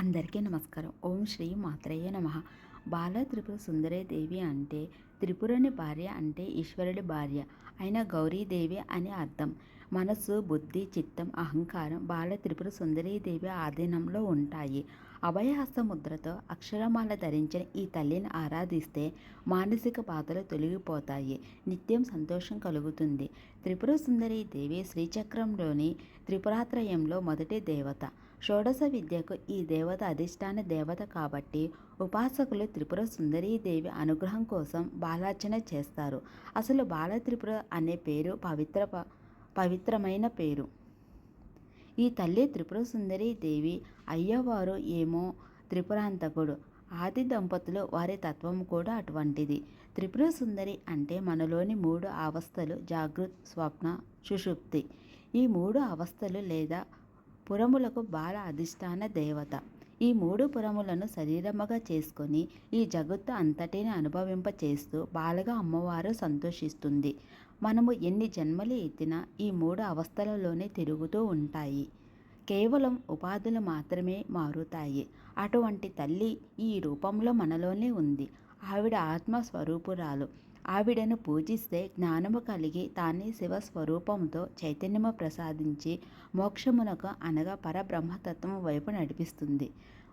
అందరికీ నమస్కారం. ఓం శ్రీ మాత్రయ్య నమ. బాల త్రిపుర సుందరే దేవి అంటే త్రిపురని భార్య అంటే ఈశ్వరుడి భార్య. అయిన గౌరీదేవి అని అర్థం. మనస్సు బుద్ధి చిత్తం అహంకారం బాల త్రిపుర సుందరీదేవి ఆధీనంలో ఉంటాయి. అభయహస్త ముద్రతో అక్షరమాల ధరించిన ఈ తల్లిని ఆరాధిస్తే మానసిక బాధలు తొలగిపోతాయి. నిత్యం సంతోషం కలుగుతుంది. త్రిపుర సుందరీ దేవి శ్రీచక్రంలోని త్రిపురాత్రయంలో మొదటి దేవత. షోడశ విద్యకు ఈ దేవత అధిష్టాన దేవత కాబట్టి ఉపాసకులు త్రిపుర సుందరీదేవి అనుగ్రహం కోసం బాలార్చన చేస్తారు. అసలు బాల త్రిపుర అనే పేరు పవిత్ర పవిత్రమైన పేరు. ఈ తల్లి త్రిపుర సుందరి దేవి అయ్యవారు ఏమో త్రిపురాంతకుడు. ఆది దంపతులు వారి తత్వం కూడా అటువంటిది. త్రిపుర సుందరి అంటే మనలోని మూడు అవస్థలు జాగృత్ స్వప్న సుషుప్తి. ఈ మూడు అవస్థలు లేదా పురములకు బాల అధిష్టాన దేవత. ఈ మూడు పురములను శరీరముగా చేసుకొని ఈ జగత్తు అంతటిని అనుభవింప చేస్తూ బాలగా అమ్మవారు సంతోషిస్తుంది. మనము ఎన్ని జన్మలు ఎత్తినా ఈ మూడు అవస్థలలోనే తిరుగుతూ ఉంటాయి. కేవలం ఉపాధులు మాత్రమే మారుతాయి. అటువంటి తల్లి ఈ రూపంలో మనలోనే ఉంది. ఆవిడ ఆత్మస్వరూపురాలు. ఆవిడను పూజిస్తే జ్ఞానము కలిగి తానే శివస్వరూపంతో చైతన్యము ప్రసాదించి మోక్షమునకు అనగా పరబ్రహ్మతత్వం వైపు నడిపిస్తుంది.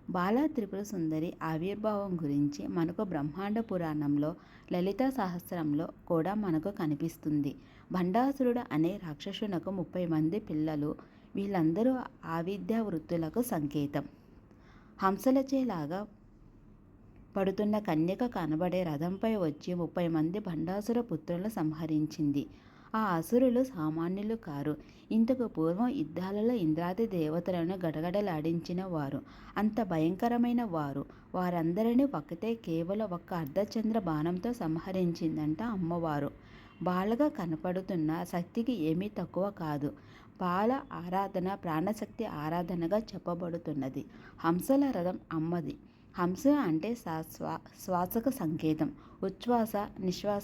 బాల త్రిపుర సుందరి ఆవిర్భావం గురించి మనకు బ్రహ్మాండ పురాణంలో లలిత సహస్రంలో కూడా మనకు కనిపిస్తుంది. భండాసురుడు అనే రాక్షసునకు ముప్పై మంది పిల్లలు వీళ్ళందరూ ఆవిద్యా వృత్తులకు సంకేతం. హంసలచేలాగా పడుతున్న కన్యక కనబడే రథంపై వచ్చి ముప్పై మంది భండాసుర పుత్రులను సంహరించింది. ఆ అసురులు సామాన్యులు కారు. ఇంతకు పూర్వం యుద్ధాలలో ఇంద్రాది దేవతలను గడగడలాడించిన వారు. అంత భయంకరమైన వారు. వారందరినీ ఒక్కతే కేవలం ఒక్క అర్ధచంద్ర బాణంతో సంహరించిందంట అమ్మవారు. బాలగా కనపడుతున్న శక్తికి ఏమీ తక్కువ కాదు. బాల ఆరాధన ప్రాణశక్తి ఆరాధనగా చెప్పబడుతున్నది. హంసల రథం అమ్మది. హంస అంటే శ్వా శ్వాసక సంకేతం. ఉచ్ఛ్వాస నిశ్వాస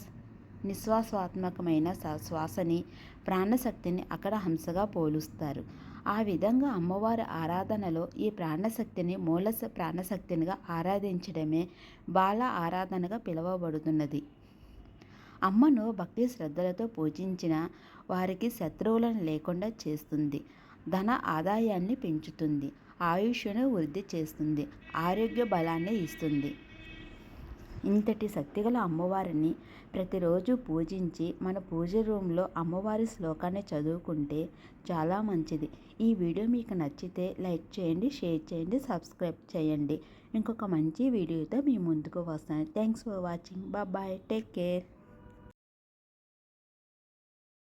నిశ్వాసాత్మకమైన శ్వాసని ప్రాణశక్తిని అక్కడ హంసగా పోలుస్తారు. ఆ విధంగా అమ్మవారి ఆరాధనలో ఈ ప్రాణశక్తిని మూల ప్రాణశక్తినిగా ఆరాధించడమే బాల ఆరాధనగా పిలువబడుతున్నది. అమ్మను భక్తి శ్రద్ధలతో పూజించిన వారికి శత్రువులను లేకుండా చేస్తుంది. ధన ఆదాయాన్ని పెంచుతుంది. ఆయుష్ను వృద్ధి చేస్తుంది ఆరోగ్య బలాన్ని ఇస్తుంది. ఇంతటి శక్తిగల అమ్మవారిని ప్రతిరోజు పూజించి మన పూజ రూమ్లో అమ్మవారి శ్లోకాన్ని చదువుకుంటే చాలా మంచిది. ఈ వీడియో మీకు నచ్చితే లైక్ చేయండి షేర్ చేయండి సబ్స్క్రైబ్ చేయండి. ఇంకొక మంచి వీడియోతో మీ ముందుకు వస్తాను. Thanks for watching. Bye take care.